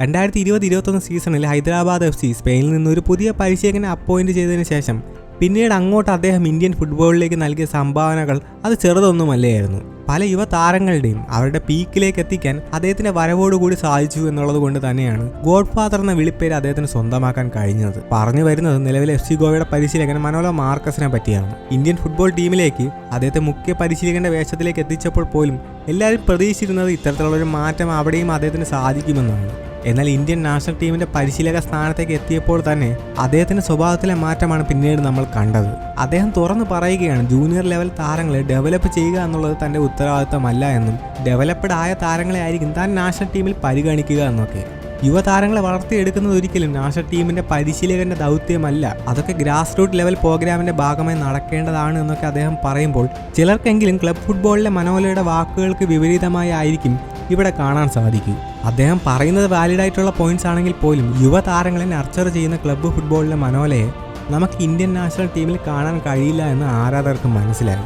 രണ്ടായിരത്തി ഇരുപത് ഇരുപത്തൊന്ന് സീസണിൽ ഹൈദരാബാദ് എഫ് സി സ്പെയിനിൽ നിന്ന് ഒരു പുതിയ പരിശീലകനെ അപ്പോയിന്റ് ചെയ്തതിനു ശേഷം പിന്നീട് അങ്ങോട്ട് അദ്ദേഹം ഇന്ത്യൻ ഫുട്ബോളിലേക്ക് നൽകിയ സംഭാവനകൾ അത് ചെറുതൊന്നുമല്ലായിരുന്നു പല യുവ താരങ്ങളുടെയും അവരുടെ പീക്കിലേക്ക് എത്തിക്കാൻ അദ്ദേഹത്തിന്റെ വരവോടുകൂടി സാധിച്ചു എന്നുള്ളത് കൊണ്ട് തന്നെയാണ് ഗോഡ് ഫാദർ എന്ന വിളിപ്പേര് അദ്ദേഹത്തിന് സ്വന്തമാക്കാൻ കഴിഞ്ഞത്. പറഞ്ഞു വരുന്നത് നിലവിലെ എഫ് സി ഗോവയുടെ പരിശീലകൻ മനോല മാർക്കസിനെ പറ്റിയാണ്. ഇന്ത്യൻ ഫുട്ബോൾ ടീമിലേക്ക് അദ്ദേഹത്തെ മുഖ്യ പരിശീലകന്റെ വേഷത്തിലേക്ക് എത്തിച്ചപ്പോൾ പോലും എല്ലാവരും പ്രതീക്ഷിച്ചിരുന്നത് ഇത്തരത്തിലുള്ള ഒരു മാറ്റം അവിടെയും അദ്ദേഹത്തിന് സാധിക്കുമെന്നാണ്. എന്നാൽ ഇന്ത്യൻ നാഷണൽ ടീമിന്റെ പരിശീലക സ്ഥാനത്തേക്ക് എത്തിയപ്പോൾ തന്നെ അദ്ദേഹത്തിന്റെ സ്വഭാവത്തിലെ മാറ്റമാണ് പിന്നീട് നമ്മൾ കണ്ടത്. അദ്ദേഹം തുറന്നു പറയുകയാണ് ജൂനിയർ ലെവൽ താരങ്ങളെ ഡെവലപ്പ് ചെയ്യുക എന്നുള്ളത് തന്റെ ഉത്തരവാദിത്തമല്ല എന്നും ഡെവലപ്ഡ് ആയ താരങ്ങളെ ആയിരിക്കും താൻ നാഷണൽ ടീമിൽ പരിഗണിക്കുക എന്നൊക്കെ. യുവതാരങ്ങളെ വളർത്തിയെടുക്കുന്നത് ഒരിക്കലും നാഷണൽ ടീമിന്റെ പരിശീലകന്റെ ദൗത്യമല്ല. അതൊക്കെ ഗ്രാസ് റൂട്ട് ലെവൽ പ്രോഗ്രാമിന്റെ ഭാഗമായി നടക്കേണ്ടതാണ് എന്നൊക്കെ അദ്ദേഹം പറയുമ്പോൾ ചിലർക്കെങ്കിലും ക്ലബ് ഫുട്ബോളിലെ മനോലയുടെ വാക്കുകൾക്ക് വിപരീതമായി ആയിരിക്കും ഇവിടെ കാണാൻ സാധിക്കൂ. അദ്ദേഹം പറയുന്നത് വാലിഡ് ആയിട്ടുള്ള പോയിന്റ്സ് ആണെങ്കിൽ പോലും യുവതാരങ്ങളെ നർച്ചർ ചെയ്യുന്ന ക്ലബ്ബ് ഫുട്ബോളിലെ മനോലയെ നമുക്ക് ഇന്ത്യൻ നാഷണൽ ടീമിൽ കാണാൻ കഴിയില്ല എന്ന് ആരാധകർക്ക് മനസ്സിലായി.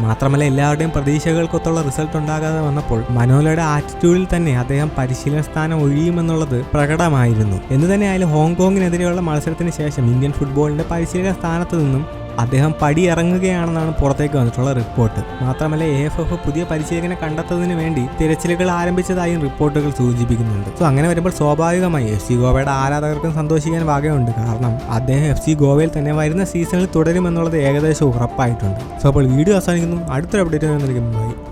മാത്രമല്ല എല്ലാവരുടെയും പ്രതീക്ഷകൾക്കൊത്തുള്ള റിസൾട്ട് ഉണ്ടാകാതെ വന്നപ്പോൾ മനോലയുടെ ആറ്റിറ്റ്യൂഡിൽ തന്നെ അദ്ദേഹം പരിശീലന സ്ഥാനം ഒഴിയുമെന്നുള്ളത് പ്രകടമായിരുന്നു. എന്ന് തന്നെയായാലും ഹോങ്കോങ്ങിനെതിരെയുള്ള മത്സരത്തിന് ശേഷം ഇന്ത്യൻ ഫുട്ബോളിന്റെ പരിശീലന സ്ഥാനത്ത് നിന്നും അദ്ദേഹം പടിയിറങ്ങുകയാണെന്നാണ് പുറത്തേക്ക് വന്നിട്ടുള്ള റിപ്പോർട്ട്. മാത്രമല്ല എ എഫ് എഫ് പുതിയ പരിശീലകനെ കണ്ടെത്തുന്നതിന് വേണ്ടി തിരച്ചിലുകൾ ആരംഭിച്ചതായും റിപ്പോർട്ടുകൾ സൂചിപ്പിക്കുന്നുണ്ട്. സോ അങ്ങനെ വരുമ്പോൾ സ്വാഭാവികമായി എഫ് സി ഗോവയുടെ ആരാധകർക്കും സന്തോഷിക്കാൻ വകയുണ്ട്. കാരണം അദ്ദേഹം എഫ് സി ഗോവയിൽ തന്നെ വരുന്ന സീസണിൽ തുടരുമെന്നുള്ളത് ഏകദേശം ഉറപ്പായിട്ടുണ്ട്. സോ അപ്പോൾ വീഡിയോ അവസാനിക്കുന്നു. അടുത്തൊരു അപ്ഡേറ്റ് നൽകും ബൈ